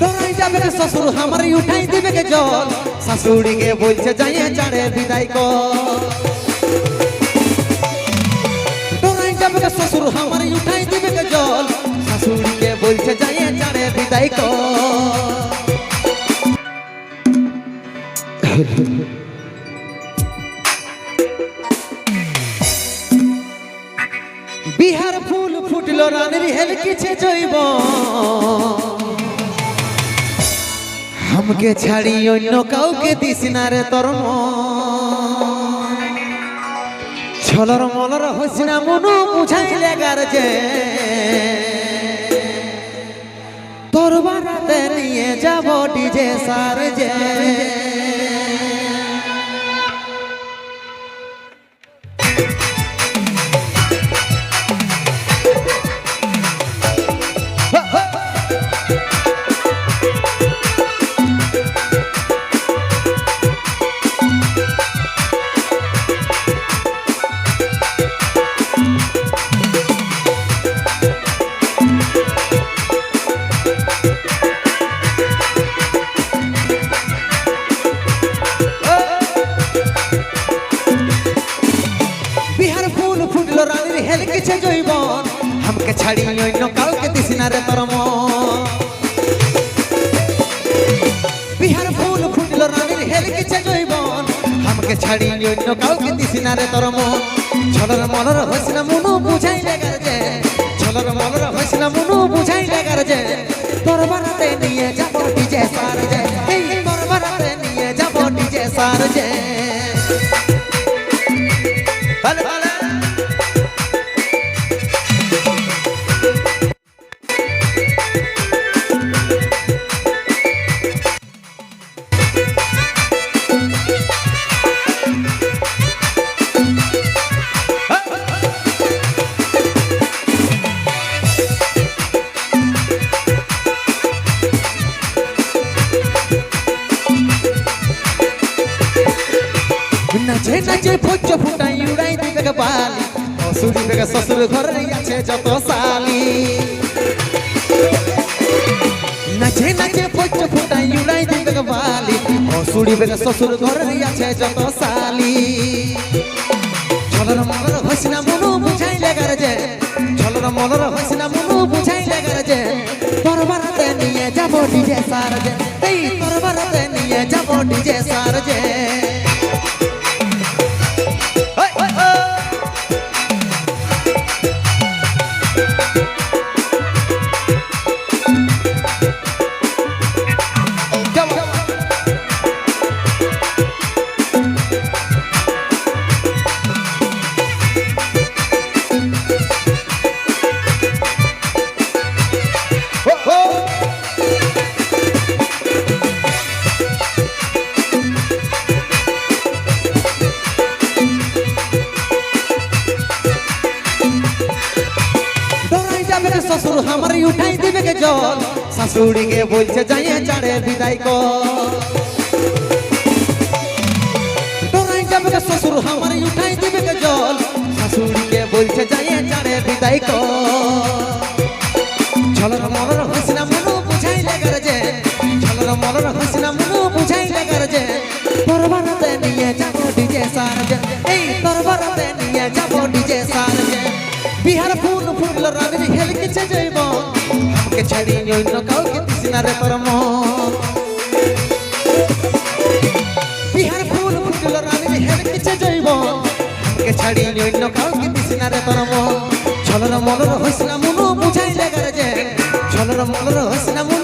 ডরাই যাবে রে শ্বশুর, আমারই উঠাই দিবে কে জল। শাশুড়িকে বলছে, যাইয়ে চাড়ে বিদায় কর। ডরাই যাবে রে শ্বশুর, আমারই উঠাই দিবে কে জল। শাশুড়িকে বলছে, যাইয়ে চাড়ে বিদায় কর। বিহার ফুল ফুটল, রানীর হেল কিছু জৈব। আমাকে ছাড়ি অন্য কাউকে দিস না রে তোর মলর মলর হইস না মনো বুঝাইলে গার যে তোর বারাতে নিয়ে যাব ডিজে সার যে আমাকে ছাড়ি অন্য কাউকে দিস না রে তোর বিহার ফুল ফুটল রানীর হেল কিছু জৈবন। আমাকে ছাড়ি অন্য কাউকে দিস না রে তোর ছলর মলর হইস না মনু বুঝাই লাগার যে। ছলর মলর হইস না মনু বুঝাই লাগার যে। তোর বারাতে নিয়ে যাব ডিজে সার যে এই তোর বারাতে নিয়ে যাব ডিজে সার যে নাচে নাচে ভোজ ফুটাই, উড়াই দিবে বালি। অসুরি বেগে শ্বশুর ঘরে আছে যত সালি নাচে নাচে ভোজ ফুটাই, উড়াই দিবে বালি। অসুরি বেগে শ্বশুর ঘরে আছে যত সালি ছলর মলর হসিনা মনু বুঝাই লাগার যে ছলর মলর হসিনা মনু বুঝাই লাগার যে তোর বারাতে নিয়ে যাব ডিজে সার যে এই তোর বারাতে নিয়ে যাব ডিজে সার যে রে শ্বশুর আমারই উঠাই দিবে কে জল। শাশুড়িকে বলছে, যাইয়ে চাড়ে বিদায় কর। ডরাই যাবে রে শ্বশুর আমারই উঠাই দিবে কে জল। শাশুড়িকে বলছে, যাইয়ে চাড়ে বিদায় কর। অন্য কাউকে দিস না রে তোর। বিহার ফুল ফুটল রানীর হেল কিছু জৈব কে ছাড়ি অন্য কাউকে দিস না রে তোর। ছলর মলর হইস মুনু বুঝাই লাগার যে ছলর মলর হইস মুনু মনু